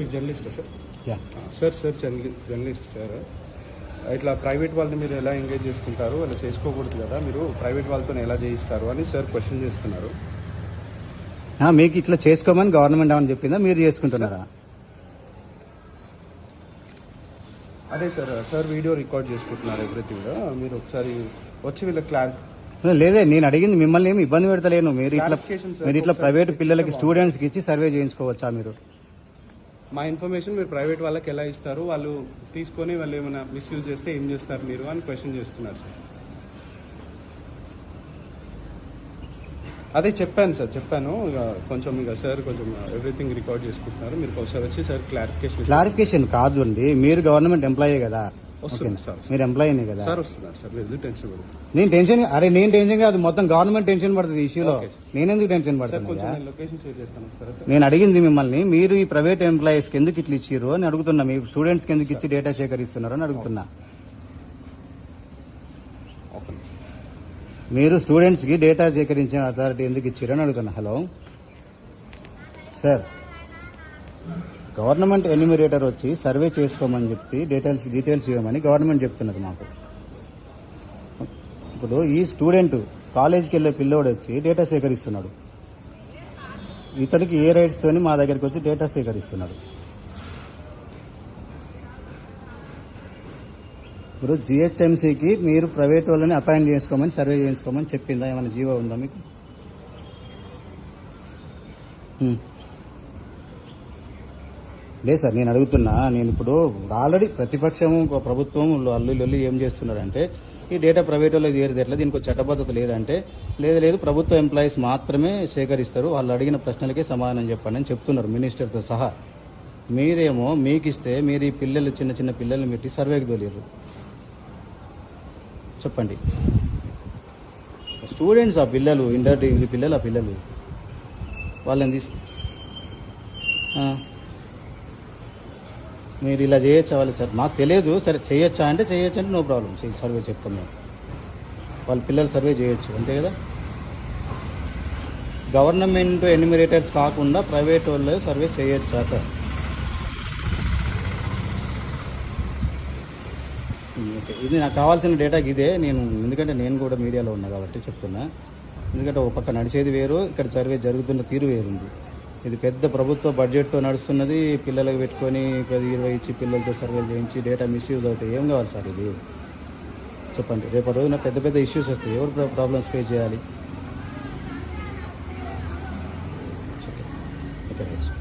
మీరు జర్నలిస్టా sir? Yeah. Sir sir జర్నలి జర్నలిస్ట్ సార్. ఇట్లా ప్రైవేట్ వాళ్ళని మీరు ఎలా ఎంగేజ్ చేసుకుంటారు? అలా చేసుకోకూడదు కదా. మీరు ప్రైవేట్ వాళ్ళతో ఎలా చేయిస్తారు అని సార్ క్వశ్చన్ చేస్తున్నారు. మీకు ఇట్లా చేసుకోమని గవర్నమెంట్ ఏమని చెప్పిందా? మీరు చేసుకుంటున్నారా? అదే సార్ సార్ వీడియో రికార్డ్ చేసుకుంటున్నారు ఎవ్రీథింగ్. మీరు ఒకసారి వచ్చి వీళ్ళ క్లార్ లేదే నేను అడిగింది మిమ్మల్ని ఏమి ఇబ్బంది పెడతలేను. మీరు ఇట్లా. మీరు ఇట్లా ప్రైవేట్ పిల్లలకి. స్టూడెంట్స్కి ఇచ్చి సర్వే చేయించుకోవచ్చా మీరు? మా ఇన్ఫర్మేషన్ మీరు ప్రైవేట్ వాళ్ళకి ఎలా ఇస్తారు? వాళ్ళు తీసుకొని వాళ్ళు ఏమైనా మిస్యూజ్ చేస్తే ఏం చేస్తారు మీరు అని క్వశ్చన్ చేస్తున్నారు సార్ అదే చెప్పాను సార్ చెప్పాను. ఇక కొంచెం ఇక సార్ కొంచెం ఎవ్రీథింగ్ రికార్డ్ చేసుకుంటున్నారు. మీరు ఒకసారి వచ్చి సార్ క్లారిఫికేషన్ క్లారిఫికేషన్ కాదు అండి. మీరు గవర్నమెంట్ ఎంప్లాయీ కదా. వస్తుంది? సార్. మీరు ఎంప్లాయీనే కదా? సార్ వస్తున్నారు సార్ మీరు ఎందుకు టెన్షన్ పడుతుంది నేను టెన్షన్ అరే నేను టెన్షన్ కాదు మొత్తం గవర్నమెంట్ టెన్షన్ పడుతుంది ఇష్యూలో సార్. నేనెందుకు టెన్షన్ సార్ కొంచెం పడుతున్నా నేను నేను అడిగింది మిమ్మల్ని మీరు ఈ ప్రైవేట్ ఎంప్లాయీస్కి ఎందుకు ఇట్లా ఇచ్చిర్రు అని అడుగుతున్నా. మీ స్టూడెంట్స్కి ఎందుకు ఇచ్చి డేటా సేకరిస్తున్నారు అని అడుగుతున్నా. మీరు స్టూడెంట్స్కి డేటా సేకరించిన అథారిటీ ఎందుకు ఇచ్చారు అని అడుగుతున్నా. హలో సార్ గవర్నమెంట్ ఎన్యూమిరేటర్ వచ్చి సర్వే చేసుకోమని చెప్పి డీటెయిల్స్ డీటెయిల్స్ ఇవ్వమని గవర్నమెంట్ చెప్తున్నది మాకు. ఇప్పుడు ఈ స్టూడెంట్ కాలేజీకి వెళ్ళే పిల్లోడు వచ్చి డేటా సేకరిస్తున్నాడు. ఇతడికి ఏ రైట్స్తోని మా దగ్గరికి వచ్చి డేటా సేకరిస్తున్నాడు. ఇప్పుడు జిహెచ్ఎంసీకి మీరు ప్రైవేట్ వాళ్ళని అపాయింట్ చేసుకోమని సర్వే చేసుకోమని చెప్పిందా? ఏమైనా జీవో ఉందా మీకు? లేదు సార్ నేను అడుగుతున్నా నేను ఇప్పుడు ఆల్రెడీ ప్రతిపక్షం ఒక ప్రభుత్వం అల్లు లొల్లి ఏం చేస్తున్నారంటే ఈ డేటా ప్రైవేట్ వాళ్ళకి చేరితే ఎట్లా దీనికి చట్టబద్ధత లేదంటే లేదు లేదు ప్రభుత్వ ఎంప్లాయీస్ మాత్రమే సేకరిస్తారు వాళ్ళు అడిగిన ప్రశ్నలకే సమాధానం చెప్పండి అని చెప్తున్నారు మినిస్టర్తో సహా. మీరేమో మీకు ఇస్తే మీరు ఈ పిల్లలు చిన్న చిన్న పిల్లల్ని పెట్టి సర్వేకి తోలేరు చెప్పండి. స్టూడెంట్స్ ఆ పిల్లలు ఇంటర్ డిగ్రీ పిల్లలు ఆ పిల్లలు వాళ్ళని తీసు మీరు ఇలా చేయొచ్చా వాళ్ళు? సార్ మాకు తెలియదు. సరే చేయొచ్చా అంటే చేయొచ్చు అంటే నో ప్రాబ్లం. సర్వే చెప్తాం మేము. వాళ్ళ పిల్లలు సర్వే చేయొచ్చు. అంతే కదా? గవర్నమెంట్ ఎన్యూమిరేటర్స్ కాకుండా ప్రైవేట్ వాళ్ళు సర్వే చేయొచ్చా సార్? ఓకే. ఇది నాకు కావాల్సిన డేటాకి ఇదే. నేను ఎందుకంటే నేను కూడా మీడియాలో ఉన్నా కాబట్టి చెప్తున్నా. ఎందుకంటే ఒక పక్క నడిచేది వేరు ఇక్కడ సర్వే జరుగుతున్న తీరు వేరుంది. ఇది పెద్ద ప్రభుత్వ బడ్జెట్తో నడుస్తున్నది. పిల్లలకు పెట్టుకొని పది ఇరవై ఇచ్చి పిల్లలతో సర్వేలు చేయించి డేటా మిస్యూజ్ అవుతాయి. ఏం కావాలి సార్ ఇది? చెప్పండి. రేపటి రోజున పెద్ద పెద్ద ఇష్యూస్ వస్తాయి. ఎవరు ప్రాబ్లమ్స్ ఫేస్ చేయాలి? ఓకే